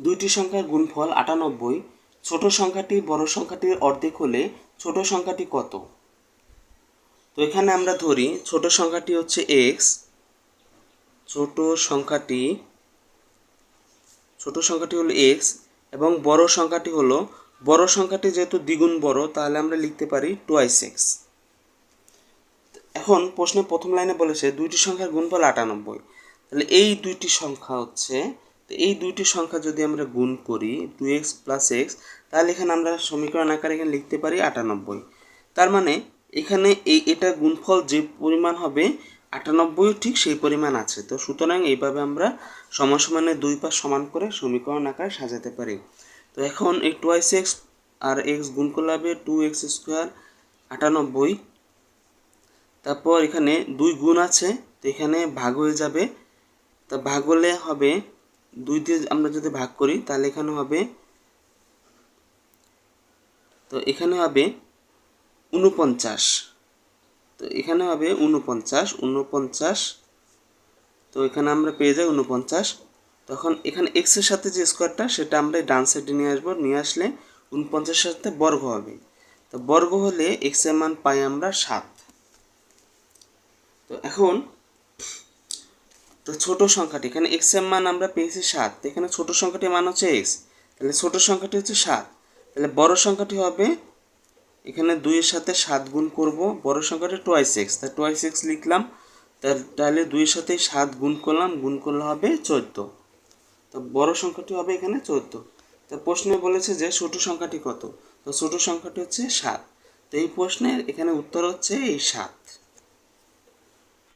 দুইটি সংখ্যার গুণফল আটানব্বই, ছোট সংখ্যাটি বড় সংখ্যাটির অর্ধেক হলে ছোট সংখ্যাটি কত? তো এখানে আমরা ধরি ছোট সংখ্যাটি হচ্ছে এক্স ছোট সংখ্যাটি ছোট সংখ্যাটি হলো এক্স এবং বড় সংখ্যাটি হলো, বড় সংখ্যাটি যেহেতু দ্বিগুণ বড়, তাহলে আমরা লিখতে পারি টোয়াইস এক্স এখন প্রশ্নে প্রথম লাইনে বলেছে দুইটি সংখ্যার গুণফল আটানব্বই, তাহলে এই দুইটি সংখ্যা হচ্ছে তো এই দুইটি সংখ্যা যদি আমরা গুণ করি টু এক্স প্লাস এক্স তাহলে এখানে আমরা সমীকরণ আকারে এখানে লিখতে পারি আটানব্বই। তার মানে এখানে এই এটা গুণফল যে পরিমাণ হবে আটানব্বই ঠিক সেই পরিমাণ আছে। তো সুতরাং এইভাবে আমরা সমান সমানে দুই পাশ সমান করে সমীকরণ আকারে সাজাতে পারি। তো এখন এই টোয়াইস এক্স আর এক্স গুণ করলে হবে টু এক্স স্কোয়ার আটানব্বই। তারপর এখানে দুই গুণ আছে, তো এখানে ভাগ হয়ে যাবে। তা ভাগ হলে হবে দুই দিয়ে আমরা যদি ভাগ করি, তাহলে এখানে হবে, তো এখানে হবে উনপঞ্চাশ তো এখানে হবে উনপঞ্চাশ উনপঞ্চাশ তো এখানে আমরা পেয়ে যাই উনপঞ্চাশ তখন এখানে এক্সের সাথে যে স্কোয়ারটা সেটা আমরা ডান সাইডে নিয়ে আসব, নিয়ে আসলে উনপঞ্চাশের সাথে বর্গ হবে। তো বর্গ হলে এক্সের মান পাই আমরা সাত। তো এখন তো ছোট সংখ্যাটি, এখানে এক্সের মান আমরা পেয়েছি সাত এখানে ছোট সংখ্যাটির মান হচ্ছে এক্স তাহলে ছোট সংখ্যাটি হচ্ছে সাত, তাহলে বড় সংখ্যাটি হবে, এখানে দুইয়ের সাথে সাত গুণ করব, বড় সংখ্যাটি টোয়াইস এক্স তাই টোয়াইস এক্স লিখলাম তাহলে দুইয়ের সাথে সাত গুণ করলাম, গুণ করলে হবে চোদ্দ, তো বড় সংখ্যাটি হবে এখানে চোদ্দ, তো প্রশ্নে বলেছে যে ছোট সংখ্যাটি কত, তো ছোট সংখ্যাটি হচ্ছে সাত, তো এই প্রশ্নের এখানে উত্তর হচ্ছে এই সাত